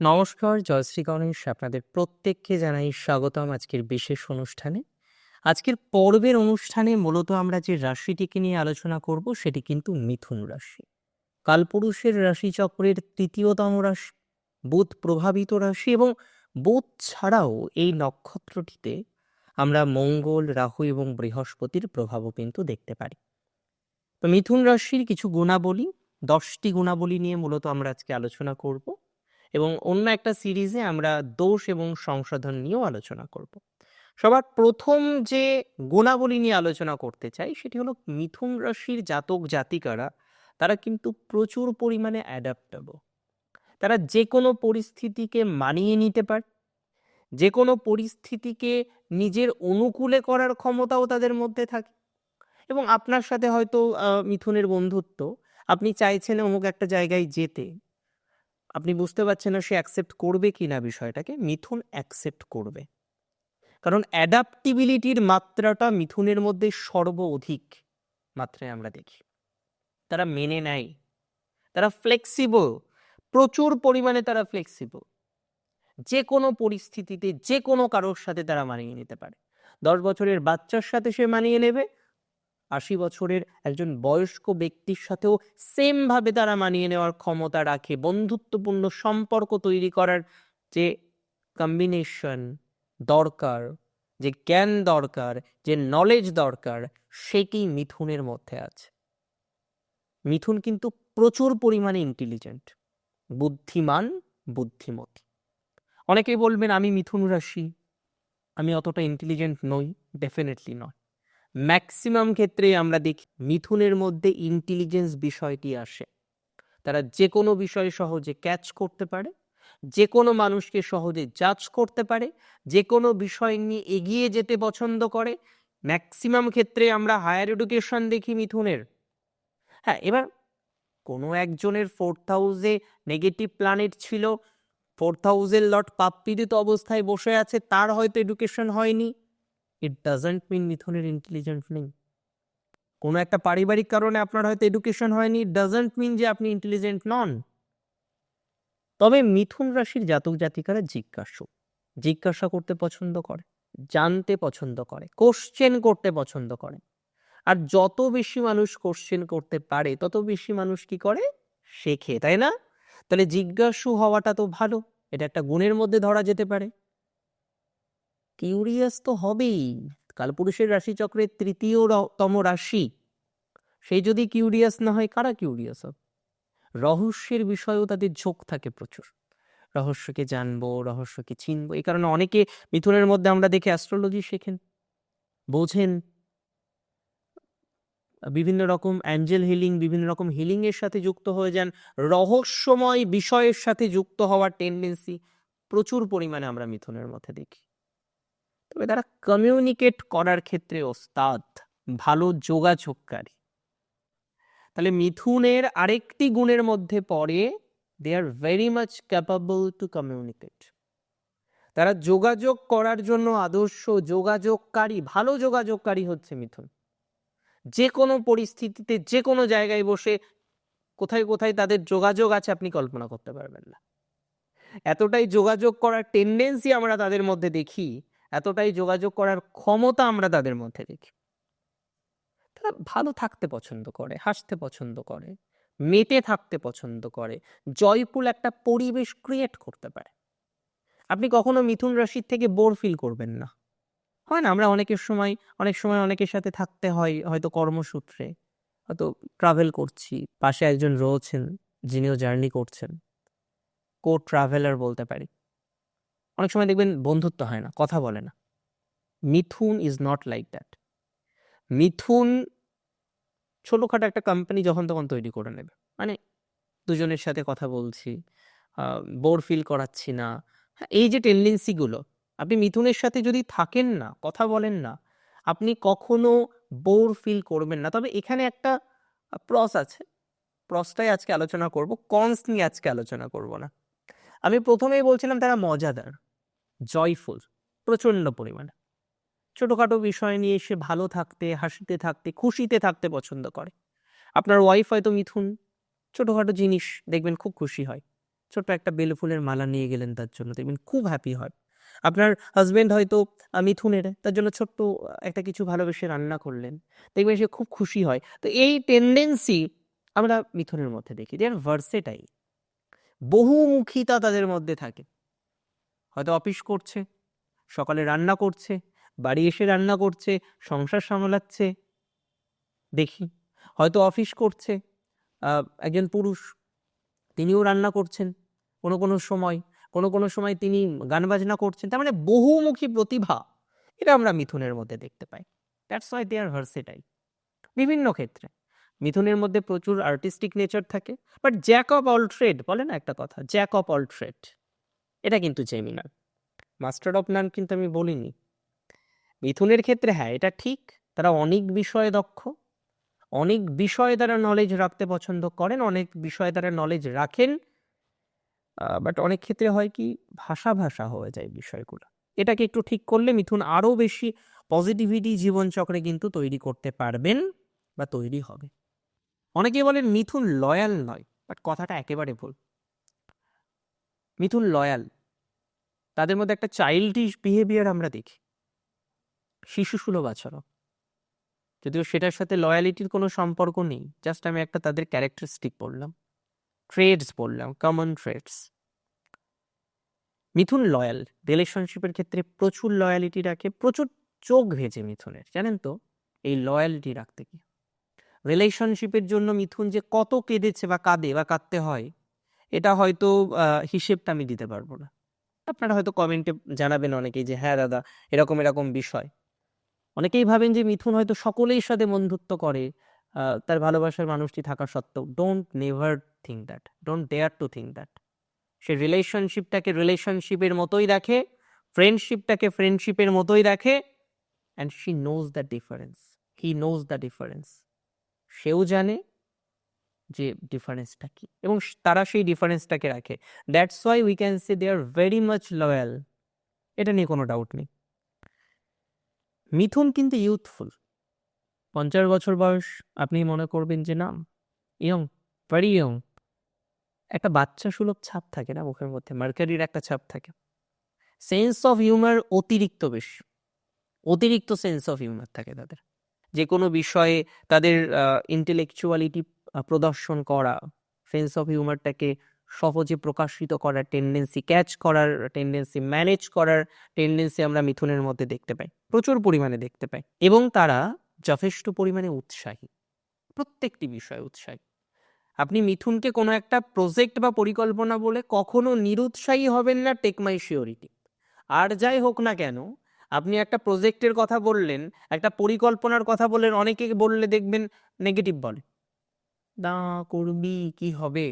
নমস্কার জয়শ্রী গণেশ আপনাদের প্রত্যেককে জানাই স্বাগতম আজকের বিশেষ অনুষ্ঠানে। আজকের পর্বের অনুষ্ঠানে মূলত আমরা যে রাশিটিকে নিয়ে আলোচনা করব সেটি কিন্তু মিথুন রাশি। কালপুরুষের রাশিচক্রের তৃতীয়তম রাশি, বুধ প্রভাবিত রাশি এবং বুধ ছাড়াও এই নক্ষত্রটিতে আমরা মঙ্গল, রাহু এবং বৃহস্পতির প্রভাবও কিন্তু দেখতে পারি। তো মিথুন রাশির কিছু গুণাবলী, দশটি গুণাবলী নিয়ে মূলত আমরা আজকে আলোচনা করব। এবং অন্য একটা সিরিজে আমরা দোষ এবং সংশোধন নিয়েও আলোচনা করব। সবার প্রথম যে গুণাবলী নিয়ে আলোচনা করতে চাই, সেটি হলো মিথুন রাশির জাতক জাতিকারা, তারা কিন্তু প্রচুর পরিমাণে অ্যাডাপ্টেবল তারা যে কোনো পরিস্থিতিকে মানিয়ে নিতে পারে যে কোনো পরিস্থিতিকে নিজের অনুকূলে করার ক্ষমতাও তাদের মধ্যে থাকে। এবং আপনার সাথে হয়তো মিথুনের বন্ধুত্ব, আপনি চাইছেন অমুক একটা জায়গায় যেতে আপনি বুঝতে পারছেন না সে অ্যাকসেপ্ট করবে কি না বিষয়টাকে? মিথুন অ্যাকসেপ্ট করবে। কারণ অ্যাডাপ্টিবিলিটির মাত্রাটা মিথুনের মধ্যে সর্ব অধিক মাত্রায় আমরা দেখি। তারা মেনে নেয়। তারা ফ্লেক্সিবল প্রচুর পরিমাণে তারা ফ্লেক্সিবল যে কোনো পরিস্থিতিতে, যে কোনো কারোর সাথে তারা মানিয়ে নিতে পারে। দশ বছরের বাচ্চার সাথে সে মানিয়ে নেবে আশি বছরের একজন বয়স্ক ব্যক্তির সাথেও সেম ভাবে তারা মানিয়ে নেওয়ার ক্ষমতা রাখে। বন্ধুত্বপূর্ণ সম্পর্ক তৈরি করার যে কম্বিনেশন দরকার, যে জ্ঞান দরকার, যে নলেজ দরকার, সেটি মিথুনের মধ্যে আছে। মিথুন কিন্তু প্রচুর পরিমাণে ইন্টেলিজেন্ট বুদ্ধিমান, বুদ্ধিমতী। অনেকেই বলবেন, আমি মিথুন রাশি, আমি অতটা ইন্টেলিজেন্ট নই ডেফিনেটলি নয় ম্যাক্সিমাম ক্ষেত্রে আমরা দেখি মিথুনের মধ্যে ইন্টেলিজেন্স বিষয়টি আসে। তারা যে কোনো বিষয় সহজে ক্যাচ করতে পারে যে কোনো মানুষকে সহজে জাজ করতে পারে যে কোনো বিষয় নিয়ে এগিয়ে যেতে পছন্দ করে। ম্যাক্সিমাম ক্ষেত্রে আমরা হায়ার এডুকেশন দেখি মিথুনের। হ্যাঁ এবার কোনো একজনের ফোর্থ হাউসে নেগেটিভ প্ল্যানেট ছিল ফোর্থ হাউসের লট পাপ্পিদিত অবস্থায় বসে আছে, তার হয়তো এডুকেশন হয়নি। ইট ডাজন্ট মিন মিথুনের ইন্টেলিজেন্ট নেই কোনো একটা পারিবারিক কারণে আপনার হয়তো এডুকেশন হয়নি ডাজন্ট মিন যে আপনি ইন্টেলিজেন্ট নন। তবে মিথুন রাশির জাতক জাতিকারা জিজ্ঞাসু। জিজ্ঞাসা করতে পছন্দ করে, জানতে পছন্দ করে কোশ্চেন করতে পছন্দ করে। আর যত বেশি মানুষ কোশ্চেন করতে পারে, তত বেশি মানুষ কি করে? শেখে, তাই না? তাহলে জিজ্ঞাসু হওয়াটা তো ভালো। এটা একটা গুণের মধ্যে ধরা যেতে পারে। কিউরিয়াস তো হবেই। কালপুরুষের রাশিচক্রের তৃতীয় র- তম রাশি। সেই যদি কিউরিয়াস না হয়, কারা কিউরিয়াস হবে? রহস্যের বিষয়েও তাদের ঝোঁক থাকে প্রচুর। রহস্যকে জানব, রহস্যকে চিনবো, এই কারণে অনেকে মিথুনের মধ্যে আমরা দেখে অ্যাস্ট্রোলজি শেখেন, বোঝেন। বিভিন্ন রকম অ্যাঞ্জেল হিলিং বিভিন্ন রকম হিলিং এর সাথে যুক্ত হয়ে যান। রহস্যময় বিষয়ের সাথে যুক্ত হওয়ার টেন্ডেন্সি প্রচুর পরিমাণে আমরা মিথুনের মধ্যে দেখি। তবে তারা কমিউনিকেট করার ক্ষেত্রে ওস্তাদ, ভালো যোগাযোগকারী। তাহলে মিথুনের আরেকটি গুণের মধ্যে পড়ে they are very much capable to communicate তারা যোগাযোগ করার জন্য আদর্শ যোগাযোগকারী, ভালো যোগাযোগকারী হচ্ছে মিথুন। যে কোনো পরিস্থিতিতে যে কোনো জায়গায় বসে কোথায় কোথায় তাদের যোগাযোগ আছে আপনি কল্পনা করতে পারবেন না। এতটাই যোগাযোগ করার টেন্ডেন্সি আমরা তাদের মধ্যে দেখি এতটাই যোগাযোগ করার ক্ষমতা আমরা তাদের মধ্যে দেখি। তারা ভালো থাকতে পছন্দ করে, হাসতে পছন্দ করে, মেতে থাকতে পছন্দ করে জয়ফুল একটা পরিবেশ ক্রিয়েট করতে পারে। আপনি কখনো মিথুন রাশির থেকে বোর ফিল করবেন না। হয় না, আমরা অনেকের সময়, অনেক সময় অনেকের সাথে থাকতে হয়, হয়তো কর্মসূত্রে, হয়তো ট্রাভেল করছি, পাশে একজন রয়েছেন, যিনিও জার্নি করছেন। কো ট্রাভেলার বলতে পারি। অনেক সময় দেখবেন বন্ধুত্ব হয় না কথা বলে না। মিথুন ইজ নট লাইক দ্যাট মিথুন ছোটোখাটো একটা কোম্পানি যখন তখন তৈরি করে নেবে। মানে দুজনের সাথে কথা বলছি বোর ফিল করাচ্ছি না। হ্যাঁ, এই যে টেন্ডেন্সিগুলো আপনি মিথুনের সাথে যদি থাকেন না কথা বলেন না আপনি কখনো বোর ফিল করবেন না। তবে এখানে একটা প্রস আছে। প্রসটাই আজকে আলোচনা করব কনস নিয়ে আজকে আলোচনা করব না। আমি প্রথমেই বলছিলাম তারা মজাদার। জয়ফুল, প্রচণ্ড পরিমাণে। ছোটোখাটো বিষয় নিয়ে সে ভালো থাকতে, হাসিতে থাকতে, খুশিতে থাকতে পছন্দ করে। আপনার ওয়াইফ হয়তো মিথুন, ছোটোখাটো জিনিস দেখবেন খুব খুশি হয়। ছোট্ট একটা বেল ফুলের মালা নিয়ে গেলেন তার জন্য, দেখবেন খুব হ্যাপি হয়। আপনার হাজব্যান্ড হয়তো মিথুনের, তার জন্য ছোট্ট একটা কিছু ভালোবেসে রান্না করলেন। দেখবেন সে খুব খুশি হয়। তো এই টেন্ডেন্সি আমরা মিথুনের মধ্যে দেখি যে ভার্সেটাই বহুমুখিতা তাদের মধ্যে থাকে। হয়তো অফিস করছে, সকালে রান্না করছে, বাড়ি এসে রান্না করছে, সংসার সামলাচ্ছে। দেখি, হয়তো অফিস করছে একজন পুরুষ, তিনিও রান্না করছেন। কোনো কোনো সময়, কোনো কোনো সময় তিনি গান বাজনা করছেন, তার মানে বহুমুখী প্রতিভা। এটা আমরা মিথুনের মধ্যে দেখতে পাই। That's why they are versatile বিভিন্ন ক্ষেত্রে, মিথুনের মধ্যে প্রচুর আর্টিস্টিক নেচার থাকে but jack of all trade বলে না একটা কথা? জ্যাক অফ অল ট্রেড এটা কিন্তু জেমিনার মাস্টার অফ নান কিন্তু আমি বলিনি। মিথুনের ক্ষেত্রে হ্যাঁ এটা ঠিক, তারা অনেক বিষয়ে দক্ষ, অনেক বিষয়ে তারা নলেজ রাখতে পছন্দ করেন, অনেক বিষয়ে তারা নলেজ রাখেন বাট অনেক ক্ষেত্রে হয় কি, ভাষা ভাষা হয়ে যায় বিষয়গুলো। এটাকে একটু ঠিক করলে মিথুন আরও বেশি পজিটিভিটি জীবনচক্রে কিন্তু তৈরি করতে পারবেন বা তৈরি হবে। অনেকে বলেন মিথুন লয়াল নয় বাট কথাটা একেবারে ভুল। মিথুন লয়াল। তাদের মধ্যে একটা চাইল্ডিশ বিহেভিয়ার আমরা দেখি। শিশু সুলভ আচরণ। যদিও সেটার সাথে লয়ালিটির কোনো সম্পর্ক নেই জাস্ট আমি একটা তাদের ক্যারেক্টারিস্টিক বললাম। ট্রেডস বললাম কমন ট্রেডস মিথুন লয়াল রিলেশনশিপের ক্ষেত্রে প্রচুর লয়ালিটি রাখে, প্রচুর চোখ ভেজে মিথুনের, জানেন তো? এই লয়ালিটি রাখতে গিয়ে। রিলেশনশিপের জন্য মিথুন যে কত কেঁদেছে বা কাঁদে বা কাঁদতে হয় এটা হয়তো হিসেবটা আমি দিতে পারব না। আপনারা হয়তো কমেন্টে জানাবেন অনেকেই যে হ্যাঁ দাদা, এরকম এরকম বিষয়। অনেকেই ভাবেন যে, মিথুন হয়তো সকলেই সাথে বন্ধুত্ব করে। তার ভালোবাসার মানুষটি থাকা সত্ত্বেও don't never think that don't dare to think that সে রিলেশনশিপটাকে রিলেশনশিপের মতোই রাখে ফ্রেন্ডশিপটাকে ফ্রেন্ডশিপের মতোই রাখে and she knows the difference he knows the difference সেও জানে যে ডিফারেন্সটা কি? এবং তারা সেই ডিফারেন্সটাকে রাখে। That's why we can say they are very much loyal এটা নিয়ে কোনো ডাউট নেই। মিথুন কিন্তু ইউথফুল পঞ্চাশ বছর বয়স, আপনি মনে করবেন যে না ইয়ং ভেরি ইয়ং একটা বাচ্চা সুলভ ছাপ থাকে না মুখের মধ্যে মার্কারির একটা ছাপ থাকে। সেন্স অফ হিউমার অতিরিক্ত বেশি। অতিরিক্ত সেন্স অফ হিউমার থাকে তাদের। যে কোনো বিষয়ে তাদের ইন্টেলেকচুয়ালিটি প্রদর্শন করা সেন্স অফ হিউমারটাকে সহজে প্রকাশিত করার টেন্ডেন্সি ক্যাচ করার টেন্ডেন্সি ম্যানেজ করার টেন্ডেন্সি আমরা মিথুনের মধ্যে দেখতে পাই, প্রচুর পরিমাণে দেখতে পাই এবং তারা যথেষ্ট পরিমাণে উৎসাহী, প্রত্যেকটি বিষয়ে উৎসাহী। আপনি মিথুনকে কোনো একটা প্রজেক্ট বা পরিকল্পনা বলে কখনো নিরুৎসাহী হবেন না টেক মাই শিওরিটি আর যাই হোক না কেন, আপনি একটা প্রজেক্টের কথা বললেন, একটা পরিকল্পনার কথা বললেন, অনেকে বললে দেখবেন নেগেটিভ বলে। না করবি কি হবে?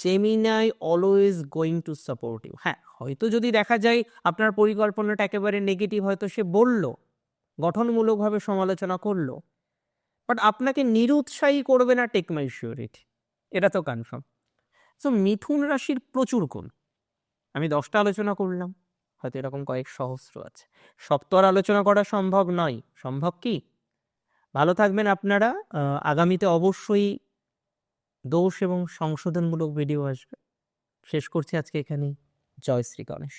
Gemini always going to support you হ্যাঁ হয়তো যদি দেখা যায় আপনার পরিকল্পনাটা একেবারে নেগেটিভ হয়তো সে বলল, গঠনমূলকভাবে সমালোচনা করল বাট আপনাকে নিরুৎসাহী করবে না টেক মাই শিওরিটি এটা তো কনফার্ম সো মিথুন রাশির প্রচুর গুণ। আমি দশটা আলোচনা করলাম, হয়তো এরকম কয়েক সহস্র আছে। সব তো আর আলোচনা করা সম্ভব নয়। সম্ভব কি? ভালো থাকবেন আপনারা। আগামীতে অবশ্যই দোষ এবং সংশোধনমূলক ভিডিও আসবে। শেষ করছি আজকে এখানেই। জয় শ্রী গণেশ।